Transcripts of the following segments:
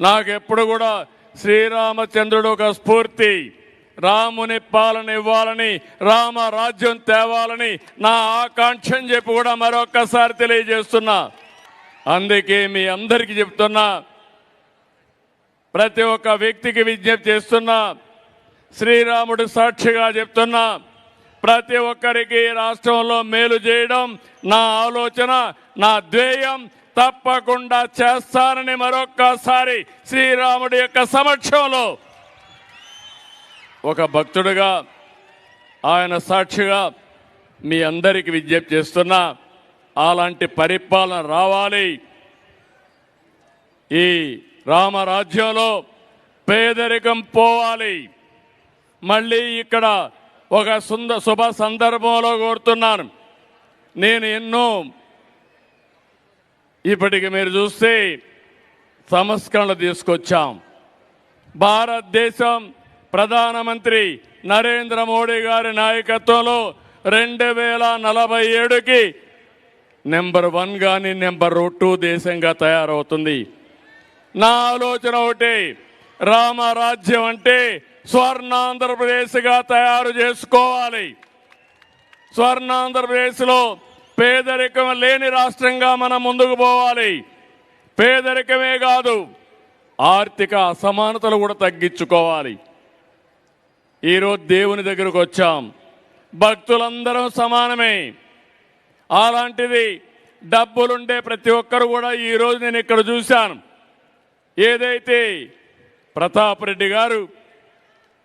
నాకెప్పుడు కూడా శ్రీరామచంద్రుడు ఒక స్ఫూర్తి. రాముని పాలన ఇవ్వాలని రామ రాజ్యం తేవాలని నా ఆకాంక్ష అని చెప్పి కూడా మరొక్కసారి తెలియజేస్తున్నా. అందుకే మీ అందరికీ చెప్తున్నా ప్రతి ఒక్క వ్యక్తికి విజ్ఞప్తి చేస్తున్నా శ్రీరాముడు సాక్షిగా చెప్తున్నా ప్రతి ఒక్కరికి రాష్ట్రంలో మేలు చేయడం నా ఆలోచన నా ధ్యేయం తప్పకుండా చేస్తానని మరొక్కసారి శ్రీరాముడి యొక్క సమక్షంలో ఒక భక్తుడుగా ఆయన సాక్షిగా మీ అందరికీ విజ్ఞప్తి చేస్తున్నా అలాంటి పరిపాలన రావాలి. ఈ రామరాజ్యంలో పేదరికం పోవాలి. మళ్ళీ ఇక్కడ ఒక సుంద శుభ సందర్భంలో కోరుతున్నాను. నేను ఎన్నో ఇప్పటికి మీరు చూస్తే సంస్కరణలు తీసుకొచ్చాం. భారతదేశం ప్రధానమంత్రి నరేంద్ర మోడీ గారి నాయకత్వంలో రెండు వేల నలభై ఏడుకి నెంబర్ వన్ కానీ నెంబర్ టూ దేశంగా తయారవుతుంది. నా ఆలోచన ఒకటి రామరాజ్యం అంటే స్వర్ణాంధ్రప్రదేశ్గా తయారు చేసుకోవాలి. స్వర్ణాంధ్రప్రదేశ్లో పేదరికం లేని రాష్ట్రంగా మనం ముందుకు పోవాలి. పేదరికమే కాదు ఆర్థిక అసమానతలు కూడా తగ్గించుకోవాలి. ఈరోజు దేవుని దగ్గరకు వచ్చాం. భక్తులందరం సమానమే. అలాంటిది డబ్బులుండే ప్రతి ఒక్కరు కూడా ఈరోజు నేను ఇక్కడ చూశాను. ఏదైతే ప్రతాప్ రెడ్డి గారు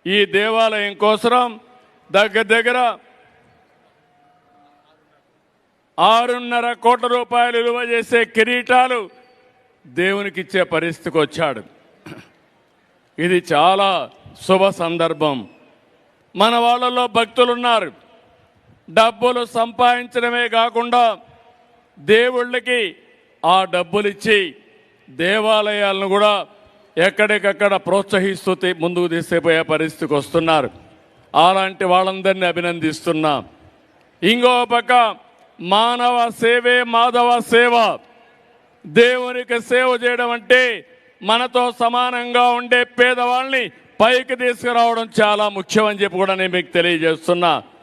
ఈ దేవాలయం కోసం దగ్గర దగ్గర ఆరున్నర కోట్ల రూపాయలు విలువ చేసే కిరీటాలు దేవునికి ఇచ్చే పరిస్థితికి వచ్చాడు. ఇది చాలా శుభ సందర్భం. మన వాళ్ళలో భక్తులు ఉన్నారు డబ్బులు సంపాదించడమే కాకుండా దేవుళ్ళకి ఆ డబ్బులు ఇచ్చి దేవాలయాలను కూడా ఎక్కడికక్కడ ప్రోత్సహిస్తూ ముందుకు తీసేపోయే పరిస్థితికి వస్తున్నారు. అలాంటి వాళ్ళందరినీ అభినందిస్తున్నా. ఇంకో పక్క మానవ సేవే మాధవ సేవ. దేవునికి సేవ చేయడం అంటే మనతో సమానంగా ఉండే పేదవాళ్ళని పైకి తీసుకురావడం చాలా ముఖ్యం అని చెప్పి కూడా నేను మీకు తెలియజేస్తున్నా.